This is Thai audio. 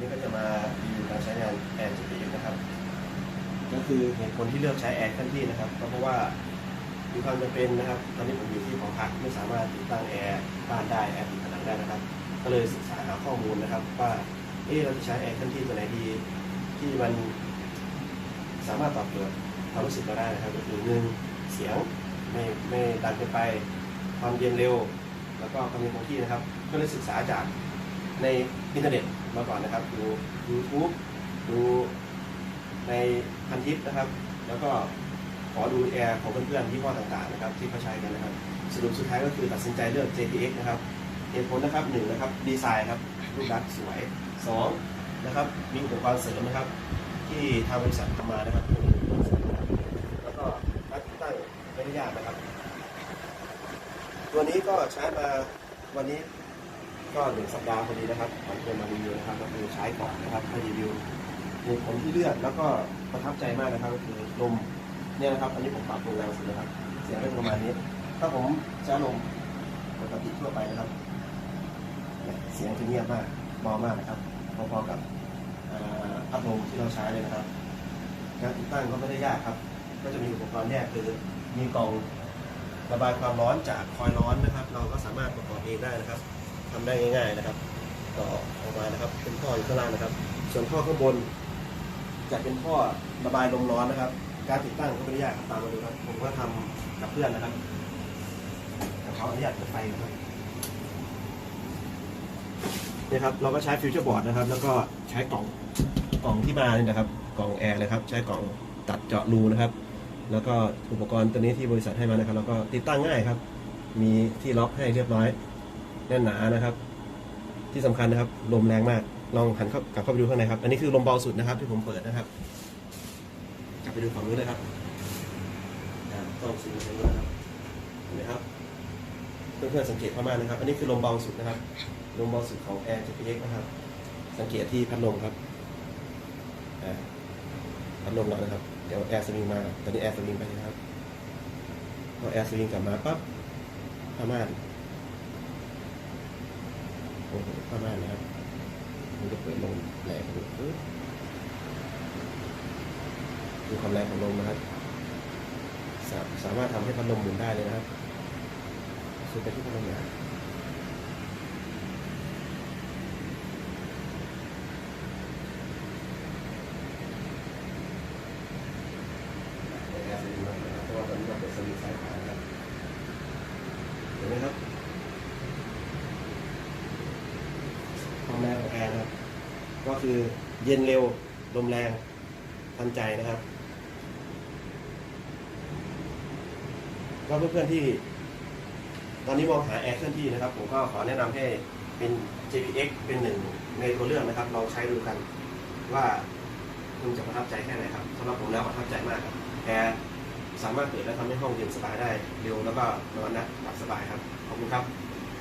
นี้ก็จะมารีวิวการใช้งานแอร์ GPX นะครับ ก็คือเหตุผลที่เลือกใช้แอร์เคลื่อนที่นะครับ ก็เพราะว่ามีความจำเป็นนะครับ ตอนนี้ผมอยู่ที่หอพักไม่สามารถติดตั้งแอร์บ้านได้แอร์ติดผนังได้นะครับ ก็เลยศึกษาหาข้อมูลนะครับ ว่าเอ๊ะเราจะใช้แอร์เคลื่อนที่ตัวไหนดีที่มันสามารถตอบโจทย์ความรู้สึกเราได้นะครับก็คือหนึ่งเสียงไม่ไม่ดังเกินไปความเย็นเร็ว แล้วก็ความเย็นคงที่นะครับ ก็เลยศึกษาจาก ในอินเทอร์เน็ตมาก่อนนะครับ ดู YouTube ดูในพันทิปนะครับ แล้วก็ขอดูแอร์ของเพื่อนๆยี่ห้อต่างๆนะครับ ที่เขาใช้กันนะครับ สรุปสุดท้ายก็คือตัดสินใจเลือก JPX นะครับเหตุผลนะครับหนึ่งนะครับดีไซน์ครับรูปลักษณ์สวยสองนะครับมีอุปกรณ์เสริมนะครับ ที่ทางบริษัททำมานะครับแล้วก็รติดตั้งไม่ได้ยากนะครับ ตัวนี้ก็ใช้มาวันนี้ ก็หนึ่งสัปดาห์พอดีนะครับผมจะมารีวิวนะครับก็คือใช้ก่อนนะครับมารีวิวเหตุผที่เลือกแล้วก็ประทับใจมากนะครับก็คือลมเนี่ยนะครับ อันนี้ผมปรับปรุงแรงสุดนะครับ เสียงเป็นประมาณนี้ ถ้าผมใช้ลมปกติทั่วไปนะครับ เสียงจะเงียบมากเบามากนะครับพอๆกับอ่อพัดลมที่เราใช้เลยนะครับการติดตั้งก็ไม่ได้ยากครับ ก็จะมีอุปกรณ์แยกคือมีกล่องระบายความร้อนจากคอยล์ร้อนนะครับ เราก็สามารถประกอบเองได้นะครับ ทำได้ง่าย ๆนะครับ ต่อออกมานะครับเป็นท่ออยู่ข้างล่างนะครับ ส่วนท่อข้างบน จะเป็นท่อระบายลมร้อนนะครับ การติดตั้งก็ไม่ได้ยากครับตามมาดูครับผมก็ทำกับเพื่อนนะครับแต่เขาอนุญาตเปิดไฟนะครับเนี่ยครับเราก็ใช้ฟิวเจอร์บอร์ดนะครับ แล้วก็ใช้กล่องกล่องที่มาเนี่ยนะครับ กล่องแอร์นะครับ ใช้กล่องตัดเจาะรูนะครับ แล้วก็อุปกรณ์ตัวนี้ที่บริษัทให้มานะครับ แล้วก็ติดตั้งง่ายครับ มีที่ล็อกให้เรียบร้อย แน่นหนานะครับ ที่สำคัญนะครับลมแรงมากลองหันเข้ากลับเข้าไปดูข้างในครับ อันนี้คือลมเบาสุดนะครับ ที่ผมเปิดนะครับ กลับไปดูฝั่งนู้นเลยครับต้องสีมันนี้นะครับเห็นไหมครับเพื่อนๆสังเกตเข้ามานะครับ อันนี้คือลมเบาสุดนะครับลมเบาสุดของ Air JPX นะครับ สังเกตที่พัดลมครับพัดลมเรานะครับ เดี๋ยวแอร์สวิงมา ตอนนี้แอร์สวิงไปนะครับพอแอร์สวิงกลับมาปั๊บผ้าม่าน โอ้โหผ้าม่านนะครับมันจะเปิดลมแรงดูปึ๊บดูความแรงของลมนะครับ สาสามารถทำให้พัดลมหมุนได้เลยนะครับสูบไปที่พัดลมนะครับในแอร์สวิงนะครับเพราะว่าตอนนี้เราเปิดสวิตช์ซ้ายขวานะครับเห็นไหมครับความแรงของแอร์นะครับ ก็คือเย็นเร็วลมแรงทันใจนะครับ ก็เพื่อนๆที่ ตอนนี้มองหาแอร์เคลื่อนที่นะครับ ผมก็ขอแนะนำให้เป็น JPX เป็นหนึ่งในตัวเลือกนะครับ ลองใช้ดูกันว่าคุณจะประทับใจแค่ไหนครับสำหรับผมแล้วประทับใจมากครับแอร์สามารถเปิดและทำให้ห้องเย็นสบายได้เร็วแล้วก็นอนนะหลับสบายครับ ขอบคุณครับ